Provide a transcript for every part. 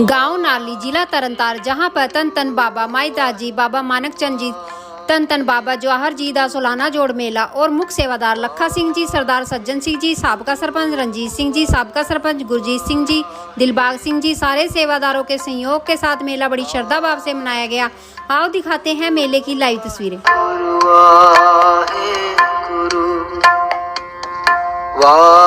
गाँव नाली, जिला तरनतार, जहाँ पर तन तन बाबा माईदास जी बाबा मानक चंद जी तन तन बाबा जवाहर जी का सोलाना जोड़ मेला और मुख्य सेवादार लखा सिंह जी, सरदार सज्जन सिंह जी, सबका सरपंच रंजीत सिंह जी, सबका सरपंच गुरजीत सिंह जी, दिलबाग सिंह जी, सारे सेवादारों के सहयोग के साथ मेला बड़ी श्रद्धा भाव से मनाया गया। आओ दिखाते हैं मेले की लाइव तस्वीरें। वाह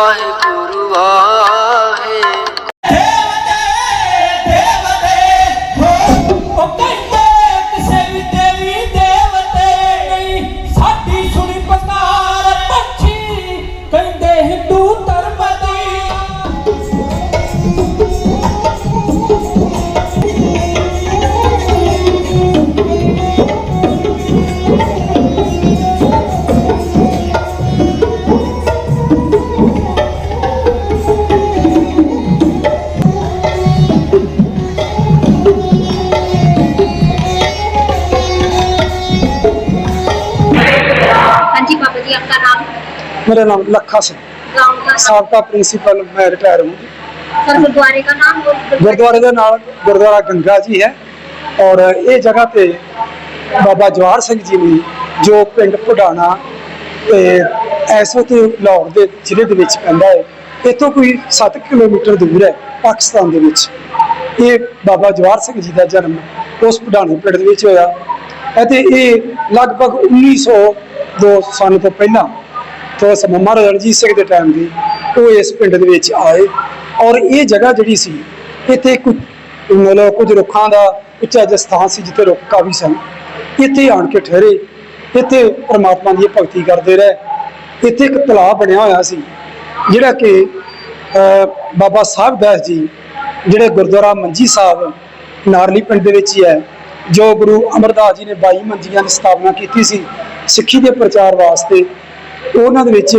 জয় मेरा नाम लखा सिंह गांव का ਸਾਬਕਾ ਪ੍ਰਿੰਸੀਪਲ ਮੈਂ ਰਿਟਾਇਰ ਹੂੰ सर गुरुद्वारे का नाम और ਗੁਰਦੁਆਰੇ ਦੇ ਨਾਲ ਗੁਰਦੁਆਰਾ ਗੰਗਾ ਜੀ ਹੈ ਔਰ ਇਹ ਜਗ੍ਹਾ ਤੇ ਬਾਬਾ ਜਵਾਹਰ ਸਿੰਘ ਜੀ ਨੇ ਜੋ ਪਿੰਡ ਪੁਡਾਣਾ ਤੇ ਇਸ ਵਕਤ ਲਾਹੌਰ ਦੇ ਜ਼ਿਲ੍ਹੇ ਦੇ ਵਿੱਚ ਪੈਂਦਾ ਹੈ ਇੱਥੋਂ ਕੋਈ 7 ਕਿਲੋਮੀਟਰ ਦੂਰ ਹੈ ਪਾਕਿਸਤਾਨ ਦੇ ਵਿੱਚ ਇਹ ਬਾਬਾ ਜਵਾਹਰ ਸਿੰਘ ਜੀ ਦਾ ਜਨਮ ਉਸ ਪੁਡਾਣੇ ਪਿੰਡ ਦੇ ਵਿੱਚ ਹੋਇਆ ਅਤੇ ਇਹ ਲਗਭਗ 1902 ਸਾਲ ਤੋਂ ਪਹਿਲਾਂ ਤੋਂ ਮਹਾਰਾਜਾ ਰਣਜੀਤ ਸਿੰਘ ਦੇ ਟਾਈਮ ਦੀ ਉਹ ਇਸ ਪਿੰਡ ਦੇ ਵਿੱਚ ਆਏ ਔਰ ਇਹ ਜਗ੍ਹਾ ਜਿਹੜੀ ਸੀ, ਇੱਥੇ ਕੁਝ ਮਤਲਬ ਕੁਝ ਰੁੱਖਾਂ ਦਾ ਉੱਚਾ ਜਿਹਾ ਸਥਾਨ ਸੀ ਜਿੱਥੇ ਰੁੱਖ ਕਾਫੀ ਸਨ। ਇੱਥੇ ਆਣ ਕੇ ਠਹਿਰੇ, ਇੱਥੇ ਪਰਮਾਤਮਾ ਦੀ ਭਗਤੀ ਕਰਦੇ ਰਹੇ। ਇੱਥੇ ਇੱਕ ਤਲਾਬ ਬਣਿਆ ਹੋਇਆ ਸੀ, ਜਿਹੜਾ ਕਿ ਬਾਬਾ ਸਾਹਿਬ ਦਾਸ ਜੀ, ਜਿਹੜੇ ਗੁਰਦੁਆਰਾ ਮੰਜੀ ਸਾਹਿਬ ਨਾਰਲੀ ਪਿੰਡ ਦੇ ਵਿੱਚ ਹੀ ਹੈ, ਜੋ ਗੁਰੂ ਅਮਰਦਾਸ ਜੀ ਨੇ 22 ਮੰਜੀਆਂ ਦੀ ਸਥਾਪਨਾ ਕੀਤੀ ਸੀ, ਸਿੱਖੀ ਦੇ ਪ੍ਰਚਾਰ ਵਾਸਤੇ ਉਹਨਾਂ ਦੇ ਵਿੱਚ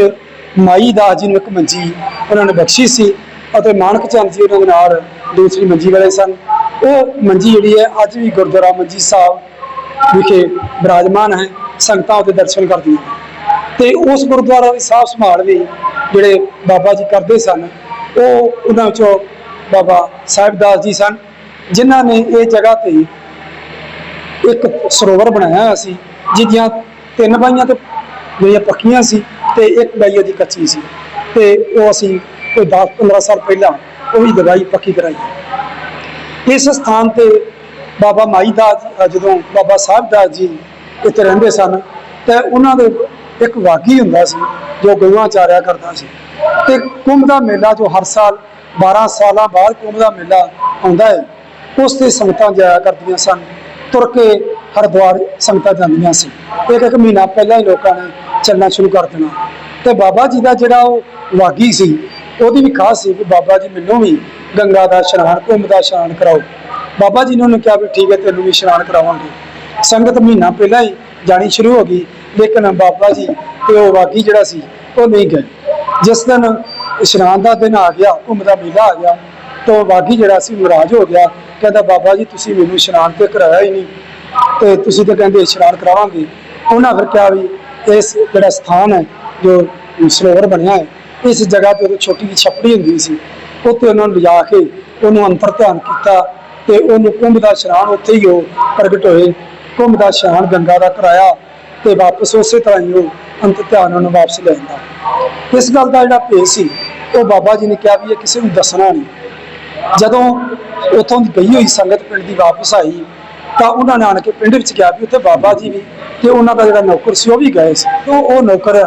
ਮਾਈ ਦਾਸ ਜੀ ਨੂੰ ਇੱਕ ਮੰਜੀ ਉਹਨਾਂ ਨੇ ਬਖਸ਼ੀ ਸੀ ਅਤੇ ਮਾਨਕ ਚੰਦ ਜੀ ਉਹਨਾਂ ਦੇ ਨਾਲ ਦੂਸਰੀ ਮੰਜੀ ਵਾਲੇ ਸਨ ਉਹ ਮੰਜੀ ਜਿਹੜੀ ਹੈ ਅੱਜ ਵੀ ਗੁਰਦੁਆਰਾ ਮੰਜੀ ਸਾਹਿਬ ਵਿਖੇ ਬਿਰਾਜਮਾਨ ਹੈ, ਸੰਗਤਾਂ ਉੱਤੇ ਦਰਸ਼ਨ ਕਰਦੀਆਂ ਨੇ। ਤੇ ਉਸ ਗੁਰਦੁਆਰਾ ਦੀ ਸਾਫ਼ ਸੰਭਾਲ ਵੀ ਜਿਹੜੇ ਬਾਬਾ ਜੀ ਕਰਦੇ ਸਨ, ਉਹ ਉਹਨਾਂ ਵਿੱਚੋਂ ਬਾਬਾ ਸਾਹਿਬ ਦਾਸ ਜੀ ਸਨ, ਜਿਨ੍ਹਾਂ ਨੇ ਇਹ ਜਗ੍ਹਾ ਤੇ ਇੱਕ ਸਰੋਵਰ ਬਣਾਇਆ ਹੋਇਆ ਸੀ ਜਿਹਦੀਆਂ ਤਿੰਨ ਬਾਈਆਂ ਤੇ ਜਿਹੜੀਆਂ ਪੱਕੀਆਂ ਸੀ ਤੇ ਇੱਕ ਬਾਈ ਉਹਦੀ ਕੱਚੀ ਸੀ ਤੇ ਉਹ ਅਸੀਂ ਕੋਈ 10 15 ਸਾਲ ਪਹਿਲਾਂ ਉਹ ਵੀ ਦਵਾਈ ਪੱਕੀ ਕਰਾਈ। ਇਸ ਸਥਾਨ ਤੇ ਬਾਬਾ ਮਾਈ ਦਾਸ ਜਦੋਂ ਬਾਬਾ ਸਾਹਿਬ ਦਾਸ ਜੀ ਇੱਥੇ ਰਹਿੰਦੇ ਸਨ ਤੇ ਉਹਨਾਂ ਦੇ ਇੱਕ ਵਾਗੀ ਹੁੰਦਾ ਸੀ ਜੋ ਗਊਆਂ ਚਾਰਿਆ ਕਰਦਾ ਸੀ। ਤੇ ਕੁੰਭ ਦਾ ਮੇਲਾ ਜੋ ਹਰ ਸਾਲ 12 ਸਾਲਾਂ ਬਾਅਦ ਕੁੰਭ ਦਾ ਮੇਲਾ ਆਉਂਦਾ ਹੈ, ਉਸ ਤੇ ਸੰਗਤਾਂ ਜਾਇਆ ਕਰਦੀਆਂ ਸਨ। ਤੁਰ ਕੇ ਹਰਿਦੁਆਰ ਸੰਗਤਾਂ ਜਾਂਦੀਆਂ ਸੀ। ਇੱਕ ਇੱਕ ਮਹੀਨਾ ਪਹਿਲਾਂ ਹੀ ਲੋਕਾਂ ਨੇ ਚੱਲਣਾ ਸ਼ੁਰੂ ਕਰ ਦੇਣਾ। ਤੇ ਬਾਬਾ ਜੀ ਦਾ ਜਿਹੜਾ ਉਹ ਵਾਗੀ ਸੀ, ਉਹਦੀ ਵੀ ਖਾਸ ਸੀ ਕਿ ਬਾਬਾ ਜੀ ਮੈਨੂੰ ਵੀ ਗੰਗਾ ਦਾ ਇਸ਼ਨਾਨ, ਕੁੰਭ ਦਾ ਇਸ਼ਨਾਨ ਕਰਾਓ। ਬਾਬਾ ਜੀ ਨੇ ਉਹਨੂੰ ਕਿਹਾ ਵੀ ਠੀਕ ਹੈ, ਤੈਨੂੰ ਵੀ ਇਸ਼ਨਾਨ ਕਰਾਵਾਂਗੇ। ਸੰਗਤ ਮਹੀਨਾ ਪਹਿਲਾਂ ਹੀ ਜਾਣੀ ਸ਼ੁਰੂ ਹੋ ਗਈ, ਲੇਕਿਨ ਬਾਬਾ ਜੀ ਤੇ ਉਹ ਵਾਗੀ ਜਿਹੜਾ ਸੀ, ਉਹ ਨਹੀਂ ਗਏ। ਜਿਸ ਦਿਨ ਇਸ਼ਨਾਨ ਦਾ ਦਿਨ ਆ ਗਿਆ, ਕੁੰਭ ਦਾ ਮੇਲਾ ਆ ਗਿਆ, ਤਾਂ ਵਾਗੀ ਜਿਹੜਾ ਸੀ ਨਾਰਾਜ਼ ਹੋ ਗਿਆ। ਕਹਿੰਦਾ, ਬਾਬਾ ਜੀ, ਤੁਸੀਂ ਮੈਨੂੰ ਇਸ਼ਨਾਨ ਤੇ ਕਰਾਇਆ ਹੀ ਨਹੀਂ। ਤੇ ਤੁਸੀਂ ਤਾਂ ਕਹਿੰਦੇ ਇਸ਼ਨਾਨ ਕਰਾਵਾਂਗੇ। ਉਹਨਾਂ ਫਿਰ ਕਿਹਾ ਵੀ ਇਸ ਜਿਹੜਾ ਸਥਾਨ ਹੈ, ਜੋ ਸਰੋਵਰ ਬਣਿਆ ਹੈ, ਇਸ ਜਗ੍ਹਾ ਤੇ ਉਹ ਛੋਟੀ ਜਿਹੀ ਛਪੜੀ ਹੁੰਦੀ ਸੀ। ਉੱਥੇ ਉਹਨਾਂ ਨੂੰ ਲਿਜਾ ਕੇ ਉਹਨੂੰ ਅੰਤਰ ਧਿਆਨ ਕੀਤਾ ਤੇ ਉਹਨੂੰ ਕੁੰਭ ਦਾ ਇਸ਼ਨਾਨ ਉੱਥੇ ਹੀ ਉਹ ਪ੍ਰਗਟ ਹੋਏ। ਕੁੰਭ ਦਾ ਇਸ਼ਨਾਨ ਗੰਗਾ ਦਾ ਕਰਾਇਆ ਤੇ ਵਾਪਸ ਉਸੇ ਤਰ੍ਹਾਂ ਹੀ ਉਹ ਅੰਤ ਧਿਆਨ ਉਹਨੂੰ ਵਾਪਸ ਲੈ ਜਾਂਦਾ ਇਸ ਗੱਲ ਦਾ ਜਿਹੜਾ ਭੇਸ ਸੀ, ਉਹ ਬਾਬਾ ਜੀ ਨੇ ਕਿਹਾ ਵੀ ਇਹ ਕਿਸੇ ਨੂੰ ਦੱਸਣਾ ਨਹੀਂ। ਜਦੋਂ ਉੱਥੋਂ ਦੀ ਗਈ ਹੋਈ ਸੰਗਤ ਪਿੰਡ ਦੀ ਵਾਪਸ ਆਈ ਤਾਂ ਉਹਨਾਂ ਨੇ ਆਣ ਕੇ ਪਿੰਡ ਵਿੱਚ ਗਿਆ ਵੀ ਉੱਥੇ ਬਾਬਾ ਜੀ ਵੀ ਤੇ ਉਹਨਾਂ ਦਾ ਜਿਹੜਾ ਨੌਕਰ ਸੀ ਉਹ ਵੀ ਗਏ ਸੀ। ਤੋਂ ਉਹ ਨੌਕਰ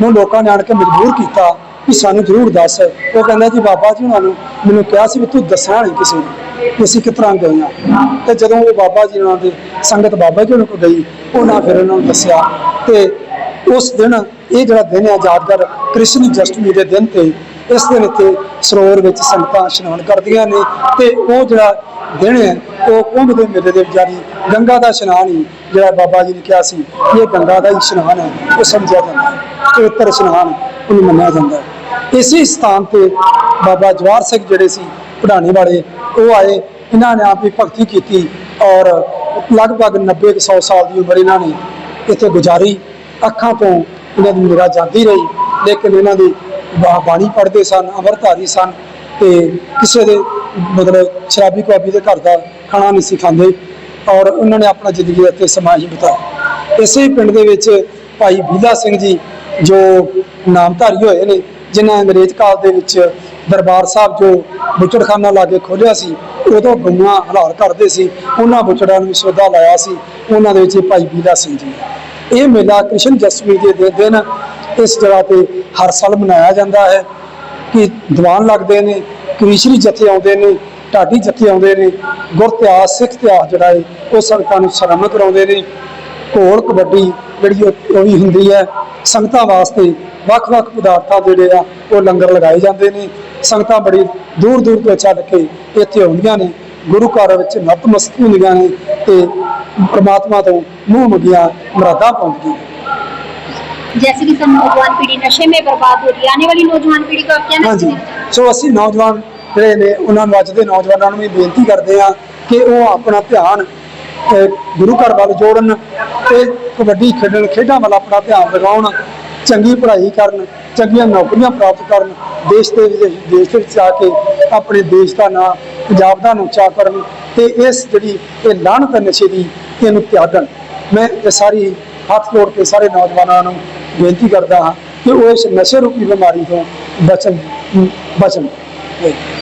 ਨੂੰ ਲੋਕਾਂ ਨੇ ਆਣ ਕੇ ਮਜਬੂਰ ਕੀਤਾ ਕਿ ਸਾਨੂੰ ਜ਼ਰੂਰ ਦੱਸ। ਉਹ ਕਹਿੰਦਾ ਜੀ ਬਾਬਾ ਜੀ ਉਹਨਾਂ ਨੂੰ ਮੈਨੂੰ ਕਿਹਾ ਸੀ ਵੀ ਤੂੰ ਦੱਸਣਾ ਨਹੀਂ ਕਿਸੇ ਨੂੰ ਅਸੀਂ ਕਿਸ ਤਰ੍ਹਾਂ ਗਏ ਹਾਂ। ਤੇ ਜਦੋਂ ਉਹ ਬਾਬਾ ਜੀ ਉਹਨਾਂ ਦੇ ਸੰਗਤ ਬਾਬਾ ਜੀ ਉਹਨਾਂ ਕੋਲ ਗਈ, ਉਹਨਾਂ ਫਿਰ ਉਹਨਾਂ ਨੂੰ ਦੱਸਿਆ ਤੇ ਉਸ ਦਿਨ ਇਹ ਜਿਹੜਾ ਦਿਨ ਹੈ ਯਾਦਗਾਰ ਕ੍ਰਿਸ਼ਨ ਜਸ਼ਟਮੀ ਦੇ ਦਿਨ ਤੇ ਇਸ ਦਿਨ ਇੱਥੇ ਸਰੋਵਰ ਵਿੱਚ ਸੰਗਤਾਂ ਇਸ਼ਨਾਨ ਕਰਦੀਆਂ ਨੇ ਤੇ ਉਹ ਜਿਹੜਾ ਦਿਨ ਹੈ ਉਹ ਕੁੰਭ ਦੇ ਮੇਲੇ ਦੇ ਵਿਚਾਰੀ ਗੰਗਾ ਦਾ ਇਸ਼ਨਾਨ ਹੀ, ਜਿਹੜਾ ਬਾਬਾ ਜੀ ਨੇ ਕਿਹਾ ਸੀ ਕਿ ਇਹ ਗੰਗਾ ਦਾ ਹੀ ਇਸ਼ਨਾਨ ਹੈ, ਉਹ ਸਮਝਿਆ ਜਾਂਦਾ ਹੈ ਪਵਿੱਤਰ ਇਸ਼ਨਾਨ ਉਹਨੂੰ ਮੰਨਿਆ ਜਾਂਦਾ ਹੈ। ਇਸੇ ਸਥਾਨ ਤੇ ਬਾਬਾ ਜਵਾਹਰ ਸਿੰਘ ਜਿਹੜੇ ਸੀ ਪੜਾਣੇ ਵਾਲੇ, ਉਹ ਆਏ, ਇਹਨਾਂ ਨੇ ਆਪ ਹੀ ਭਗਤੀ ਕੀਤੀ ਔਰ ਲਗਭਗ 90 ਕੁ 100 ਸਾਲ ਦੀ ਉਮਰ ਇਹਨਾਂ ਨੇ ਇੱਥੇ ਗੁਜ਼ਾਰੀ। ਅੱਖਾਂ ਤੋਂ ਇਹਨਾਂ ਦੀ ਨਿਗਾਹ ਜਾਂਦੀ ਰਹੀ, ਲੇਕਿਨ ਇਹਨਾਂ ਦੀ ਬਾਣੀ ਪੜ੍ਹਦੇ ਸਨ, ਅੰਮ੍ਰਿਤਧਾਰੀ ਸਨ ਤੇ ਕਿਸੇ ਦੇ ਮਤਲਬ ਸ਼ਰਾਬੀ ਕੁਆਬੀ ਦੇ ਘਰ ਦਾ ਖਾਣਾ ਨਹੀਂ ਸੀ ਖਾਂਦੇ ਔਰ ਉਹਨਾਂ ਨੇ ਆਪਣਾ ਜ਼ਿੰਦਗੀ ਦਾ ਇੱਥੇ ਸਮਾਂ ਹੀ ਬਿਤਾਇਆ ਇਸੇ ਪਿੰਡ ਦੇ ਵਿੱਚ ਭਾਈ ਬੀਲਾ ਸਿੰਘ ਜੀ ਜੋ ਨਾਮਧਾਰੀ ਹੋਏ ਨੇ, ਜਿਨ੍ਹਾਂ ਅੰਗਰੇਜ਼ ਕਾਲ ਦੇ ਵਿੱਚ ਦਰਬਾਰ ਸਾਹਿਬ ਜੋ ਬੁੱਚੜਖਾਨਾ ਲਾ ਕੇ ਖੋਲ੍ਹਿਆ ਸੀ, ਉਦੋਂ ਗਊਆਂ ਹਲਾਲ ਕਰਦੇ ਸੀ, ਉਹਨਾਂ ਬੁੱਚੜਾਂ ਨੂੰ ਸ਼ਰਧਾ ਲਾਇਆ ਸੀ, ਉਹਨਾਂ ਦੇ ਵਿੱਚ ਭਾਈ ਬੀਲਾ ਸਿੰਘ ਜੀ ਹੈ। ਇਹ ਮੇਲਾ ਕ੍ਰਿਸ਼ਨ ਜਸਮੀ ਦੇ, ਦਿਨ ਇਸ ਜਗ੍ਹਾ ਤੇ ਹਰ ਸਾਲ ਮਨਾਇਆ ਜਾਂਦਾ ਹੈ ਕਿ ਦੀਵਾਨ ਲੱਗਦੇ ਨੇ ਕ੍ਰਿਸ਼ਰੀ ਜਥੇ ਆਉਂਦੇ ਨੇ ਢਾਡੀ ਜਥੇ ਆਉਂਦੇ ਨੇ ਗੁਰ ਇਤਿਹਾਸ ਸਿੱਖ ਇਤਿਹਾਸ ਜਿਹੜਾ ਹੈ ਉਹ ਸੰਗਤਾਂ ਨੂੰ ਸ਼ਰਮ ਕਰਾਉਂਦੇ ਨੇ ਘੋਲ ਕਬੱਡੀ ਜਿਹੜੀ ਉਹ ਉਹ ਵੀ ਹੁੰਦੀ ਹੈ ਸੰਗਤਾਂ ਵਾਸਤੇ ਵੱਖ-ਵੱਖ ਪਦਾਰਥਾਂ ਦੇ ਜਿਹੜੇ ਆ ਉਹ ਲੰਗਰ ਲਗਾਏ ਜਾਂਦੇ ਨੇ ਸੰਗਤਾਂ ਬੜੀ ਦੂਰ ਦੂਰ ਤੋਂ ਛੱਡ ਕੇ ਇੱਥੇ ਆਉਂਦੀਆਂ ਨੇ ਗੁਰੂ ਘਰ ਵਿੱਚ ਨਤਮਸਤਕ ਹੁੰਦੀਆਂ ਨੇ ਤੇ ਪ੍ਰਮਾਤਮਾ ਤੋਂ ਮੂੰਹ ਮੰਗੀਆਂ ਮੁਰਾਦਾਂ ਪਾਉਂਦੀਆਂ ਨੇ जैसे कि सब नौजवान पीढ़ी नशे में बर्बाद हो रही है आने वाली नौजवान पीढ़ी को आप क्या ਹਾਂਜੀ मैसेज देना ਸੋ ਅਸੀਂ ਨੌਜਵਾਨ ਜਿਹੜੇ ਨੇ, ਉਹਨਾਂ ਨੂੰ ਅੱਜ ਦੇ ਨੌਜਵਾਨਾਂ ਨੂੰ ਵੀ ਬੇਨਤੀ ਕਰਦੇ ਆ ਕਿ ਉਹ ਆਪਣਾ ਧਿਆਨ ਗੁਰੂ ਘਰ ਵੱਲ ਜੋੜਨ ਤੇ ਕਬੱਡੀ ਖੇਡਣ, ਖੇਡਾਂ ਵੱਲ ਆਪਣਾ ਧਿਆਨ ਲਗਾਉਣ, ਚੰਗੀ ਪੜ੍ਹਾਈ ਕਰਨ, ਚੰਗੀਆਂ ਨੌਕਰੀਆਂ ਪ੍ਰਾਪਤ ਕਰਨ, ਦੇਸ਼ ਦੇ ਵਿਦੇਸ਼ ਦੇਸ਼ ਦੇ ਵਿੱਚ ਆ ਕੇ ਆਪਣੇ ਦੇਸ਼ ਦਾ ਨਾਂ, ਪੰਜਾਬ ਦਾ ਨਾਂ ਉੱਚਾ ਕਰਨ ਤੇ ਇਸ ਜਿਹੜੀ ਇਹ ਲਾਹਨਤ ਨਸ਼ੇ ਦੀ, ਇਹਨੂੰ ਤਿਆਗਣ। ਮੈਂ ਇਹ ਸਾਰੀ ਹੱਥ ਜੋੜ ਕੇ ਸਾਰੇ ਨੌਜਵਾਨਾਂ ਨੂੰ ਬੇਨਤੀ ਕਰਦਾ ਹਾਂ ਕਿ ਉਹ ਇਸ ਨਸ਼ੇ ਰੂਪੀ ਬਿਮਾਰੀ ਤੋਂ ਬਚਣ ਬਚਣ।